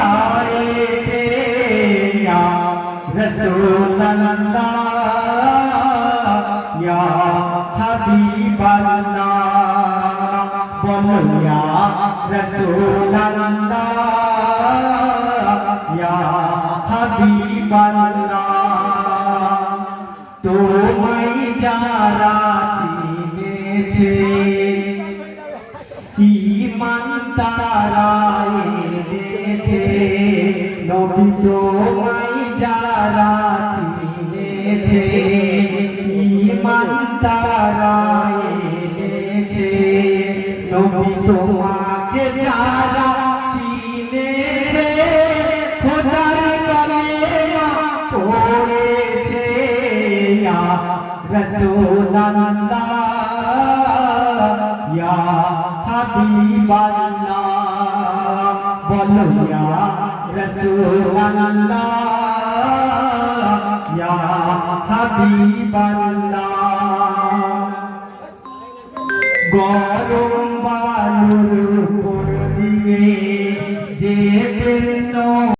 गाए थे या रसूल अल्लाह या हबीब अल्लाह बोलो या रसूल अल्लाह या हबीब अल्लाह তোমায় যারা চিনেছে ইমান তারা এনেছে নবী তোমায় যারা চিনেছে ইমান তারা এনেছে নবী তোমাকে যারা চিনেছে, খোদার কালেমা পড়েছে, ইয়া রাসূলুল্লাহ, ইয়া হাবিবাল্লাহ, বলো Rasulallah Ya Habiballah গরম বালুর উপর দিয়ে যেতেন